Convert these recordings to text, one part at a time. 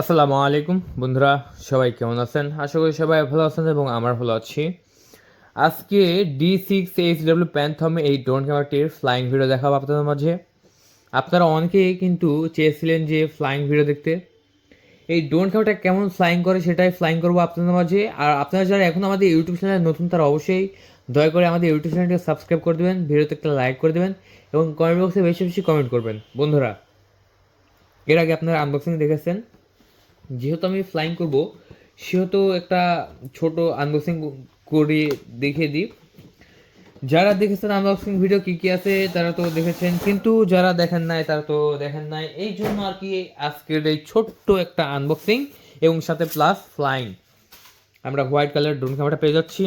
আসসালামু আলাইকুম। বন্ধুরা, সবাই কেমন আছেন? আশা করি সবাই ভালো আছেন এবং আমার ভালো আছি। আজকে ডি সিক্স এইচ ডাব্লিউ প্যান্থমে এই ড্রোন ক্যামেরাটির ফ্লাইং ভিডিও দেখাবো আপনাদের মাঝে। আপনারা অনেকেই কিন্তু চেয়েছিলেন যে ফ্লাইং ভিডিও দেখতে। এই ড্রোন ক্যামেরাটা কেমন ফ্লাইং করে সেটাই ফ্লাইং করব আপনাদের মাঝে। আর আপনারা যারা এখন আমাদের ইউটিউব চ্যানেলে নতুন, তারা অবশ্যই দয়া করে আমাদের ইউটিউব চ্যানেলটিকে সাবস্ক্রাইব করে দেবেন, ভিডিওতে একটা লাইক করে দেবেন এবং কমেন্ট বক্সে বেশি বেশি কমেন্ট করবেন। বন্ধুরা, এর আগে আপনারা আনবক্সিং দেখেছেন। যেহেতু আমি ফ্লাইং করব, সেহেতু একটা ছোট আনবক্সিং করে দেখিয়ে দিই। যারা দেখেছেন আনবক্সিং ভিডিও কী কী আছে, তারা তো দেখেছেন, কিন্তু যারা দেখেন নাই, তারা তো দেখেন নাই। এই জন্য আর কি আজকের এই ছোট্ট একটা আনবক্সিং এবং সাথে প্লাস ফ্লাইং আমরা হোয়াইট কালার ড্রোন ক্যামেরাটা পেয়ে যাচ্ছি।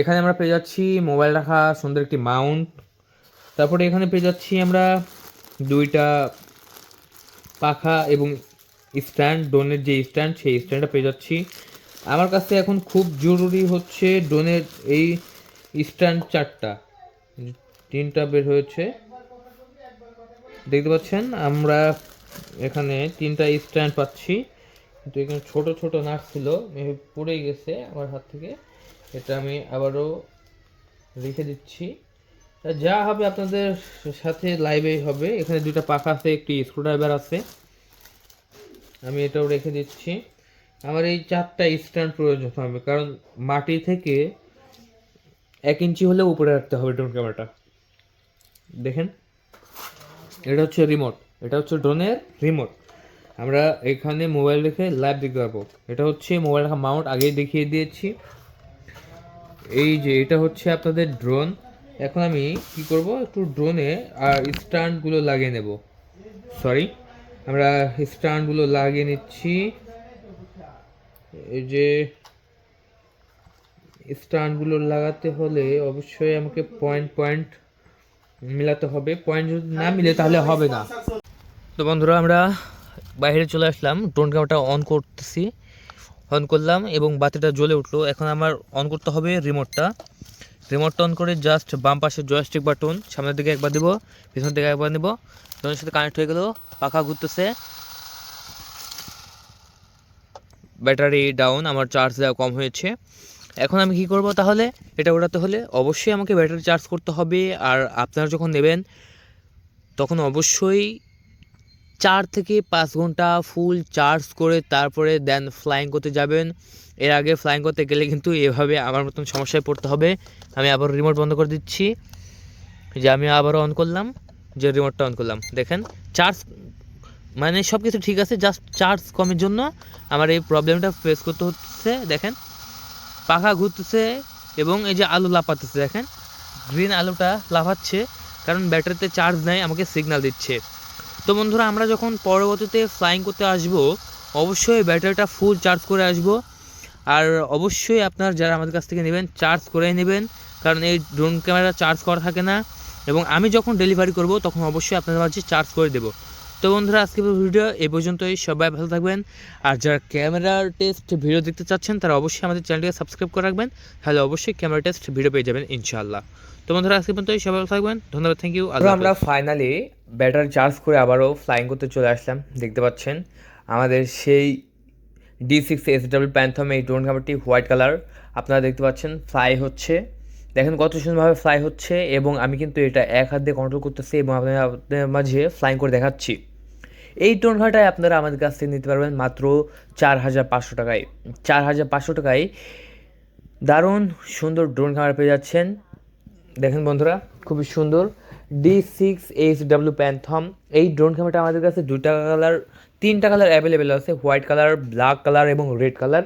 এখানে আমরা পেয়ে যাচ্ছি মোবাইল রাখা, সুন্দর একটি মাউন্ট তারপরে এখানে পেয়ে যাচ্ছি আমরা দুইটা পাখা এবং স্ট্যান্ড ড্রোনের যে স্ট্যান্ড, সেই স্ট্যান্ডটা পেয়ে যাচ্ছি। আমার কাছে এখন খুব জরুরি হচ্ছে ড্রোনের এই স্ট্যান্ড চারটা। তিনটা বের হয়েছে। দেখতে পাচ্ছেন, আমরা এখানে তিনটা স্ট্যান্ড পাচ্ছি। কিন্তু এখানে ছোট ছোট নাট ছিল পড়ে গেছে আমার হাত থেকে। এটা আমি আবারও রেখে দিচ্ছি। যা হবে আপনাদের সাথে লাইভে হবে। এখানে দুইটা পাখা আছে, একটি স্ক্রুড্রাইভার আছে। আমি এটাও রেখে দিচ্ছি। আমার এই চারটা স্ট্যান্ড প্রয়োজন হবে কারণ মাটি থেকে এক ইঞ্চি হলেও উপরে রাখতে হবে ড্রোন ক্যামেরাটা। দেখেন, এটা হচ্ছে রিমোট এটা হচ্ছে ড্রোনের রিমোট আমরা এখানে মোবাইল রেখে লাইভ দেখতে পারব এটা হচ্ছে মোবাইল রাখা মাউন্ট আগেই দেখিয়ে দিয়েছি। এই যে, এটা হচ্ছে আপনাদের ড্রোন এখন আমি কি করব? একটু ড্রোনে আর স্ট্যান্ডগুলো লাগিয়ে নেব। সরি আমরা স্ট্যান্ডগুলো লাগিয়ে নিচ্ছি। এই যে স্ট্যান্ডগুলো লাগাতে হলে অবশ্যই আমাকে পয়েন্ট পয়েন্ট মিলাতে হবে। পয়েন্ট যদি না মিলে তাহলে হবে না। তো বন্ধুরা, আমরা বাইরে চলে আসলাম। ড্রোন ক্যামেরাটা অন করতেছি। অন করলাম এবং বাতিটা জ্বলে উঠল। এখন আমার অন করতে হবে রিমোটটা। রিমোটটা অন করে জাস্ট বাম পাশে জয়স্টিক বাটন সামনের দিকে একবার দেবো, পিছনের দিকে একবার নেব। ড্রোনের সাথে কানেক্ট হয়ে গেল, পাখা ঘুরতেছে। ব্যাটারি ডাউন আমার চার্জ দেওয়া কম হয়েছে। এখন আমি কি করব তাহলে? এটা ওড়াতে হলে অবশ্যই আমাকে ব্যাটারি চার্জ করতে হবে, আর আপনারা যখন নেবেন, তখন অবশ্যই চার থেকে পাঁচ ঘণ্টা ফুল চার্জ করে তারপরে দেন ফ্লাইং করতে যাবেন। এর আগে ফ্লাইং করতে গেলে কিন্তু এভাবে আমার মতন সমস্যায় পড়তে হবে। আমি আবার রিমোট বন্ধ করে দিচ্ছি। যে আমি আবারও অন করলাম। যে রিমোটটা অন করলাম। দেখেন চার্জ মানে সব কিছু ঠিক আছে জাস্ট চার্জ কমের জন্য আমার এই প্রবলেমটা ফেস করতে হচ্ছে, দেখেন। পাখা ঘুরতেছে এবং এই যে আলু লাফাতেছে, দেখেন। গ্রিন আলুটা লাফাচ্ছে, কারণ ব্যাটারিতে চার্জ নেয় আমাকে সিগন্যাল দিচ্ছে। তো বন্ধুরা, আমরা যখন পরবর্তীতে ফ্লাইং করতে আসব, অবশ্যই ব্যাটারিটা ফুল চার্জ করে আসব। আর অবশ্যই আপনার যারা আমাদের কাছ থেকে নেবেন চার্জ করে নেবেন, কারণ এই ড্রোন ক্যামেরা চার্জ করা থাকে না। এবং আমি যখন ডেলিভারি করব তখন অবশ্যই আপনাদের মাঝে চার্জ করে দেবো। তো বন্ধুরা আজকে ভিডিও এ পর্যন্তই। সবাই ভালো থাকবেন। আর যারা ক্যামেরার টেস্ট ভিডিও দেখতে চাচ্ছেন তারা অবশ্যই আমাদের চ্যানেলটিকে সাবস্ক্রাইব করে রাখবেন। তাহলে অবশ্যই ক্যামেরা টেস্ট ভিডিও পেয়ে যাবেন ইনশাআল্লাহ। তো বন্ধুরা আজকে পর্যন্তই। সবাই ভালো থাকবেন। ধন্যবাদ। থ্যাংক ইউ আমরা ফাইনালি ব্যাটারি চার্জ করে আবারও ফ্লাইং করতে চলে আসলাম। দেখতে পাচ্ছেন আমাদের সেই D six S W Phantom এই ড্রোন ক্যামেরাটি হোয়াইট কালার আপনারা দেখতে পাচ্ছেন ফ্লাই হচ্ছে। দেখেন কত সুন্দরভাবে ফ্লাই হচ্ছে এবং আমি কিন্তু এটা এক হাত দিয়ে কন্ট্রোল করতেছি এবং আপনাদের আপনাদের মাঝে ফ্লাইং করে দেখাচ্ছি। এই টোন ঘাটায় আপনারা আমাদের কাছ থেকে নিতে পারবেন মাত্র চার হাজার পাঁচশো টাকায়। চার হাজার পাঁচশো টাকায় দারুণ সুন্দর ড্রোন ক্যামেরা পেয়ে যাচ্ছেন। দেখেন বন্ধুরা, খুবই সুন্দর D six H W Phantom এই ড্রোন ক্যামেরাটা আমাদের কাছে দুটা কালার তিনটা কালার অ্যাভেলেবেল আছে হোয়াইট কালার ব্ল্যাক কালার এবং রেড কালার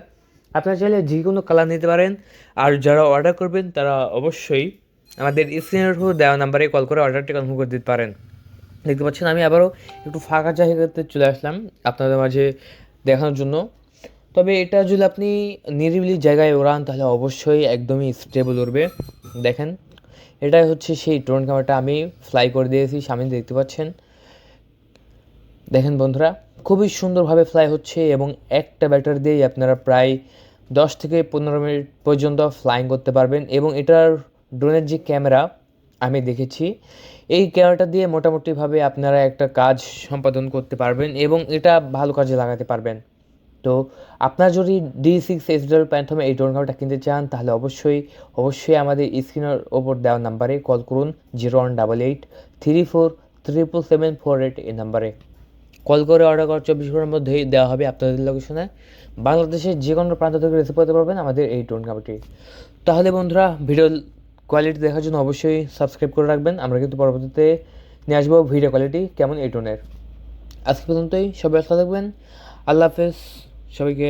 আপনারা চাইলে যে কোনো কালার নিতে পারেন। আর যারা অর্ডার করবেন, তারা অবশ্যই আমাদের স্ক্রিনের উপর দেওয়া নাম্বারে কল করে অর্ডারটি কনফার্ম করে দিতে পারেন। দেখতে পাচ্ছেন, আমি আবারও একটু ফাঁকা জায়গাতে চলে আসলাম আপনাদের মাঝে দেখানোর জন্য। তবে এটা যদি আপনি নিরিবিলি জায়গায় ওড়ান, তাহলে অবশ্যই একদমই স্টেবল উড়বে। দেখেন, এটাই হচ্ছে সেই ড্রোন ক্যামেরাটা আমি ফ্লাই করে দিয়েছি, সামনে দেখতে পাচ্ছেন। দেখেন বন্ধুরা, খুবই সুন্দরভাবে ফ্লাই হচ্ছে এবং একটা ব্যাটারি দিয়েই আপনারা প্রায় দশ থেকে পনেরো মিনিট পর্যন্ত ফ্লাইং করতে পারবেন এবং এটার ড্রোনের যে ক্যামেরা আমি দেখেছি, এই ক্যামেরাটা দিয়ে মোটামুটিভাবে আপনারা একটা কাজ সম্পাদন করতে পারবেন এবং এটা ভালো কাজে লাগাতে পারবেন। তো আপনার যদি ডি সিক্স এস ডাবল প্যান্থমে এই ড্রোন ক্যামেরাটা কিনতে চান, তাহলে অবশ্যই অবশ্যই আমাদের স্ক্রিনের ওপর দেওয়া নাম্বারে কল করুন zero one double eight three four triple seven four eight এই নাম্বারে কল করে অর্ডার করার চব্বিশ ঘণ্টার মধ্যেই দেওয়া হবে আপনাদের লোকেশনে বাংলাদেশের যে কোনো প্রান্ত থেকে রিসিভ করতে পারবেন আমাদের এই ড্রোন কাপটি তাহলে বন্ধুরা ভিডিও কোয়ালিটি দেখার জন্য অবশ্যই সাবস্ক্রাইব করে রাখবেন। আমরা কিন্তু পরবর্তীতে নিয়ে আসব ভিডিও কোয়ালিটি কেমন এই টোনের আজকে পর্যন্তই সবাই ভালো থাকবেন। আল্লাহ হাফেজ। সবাইকে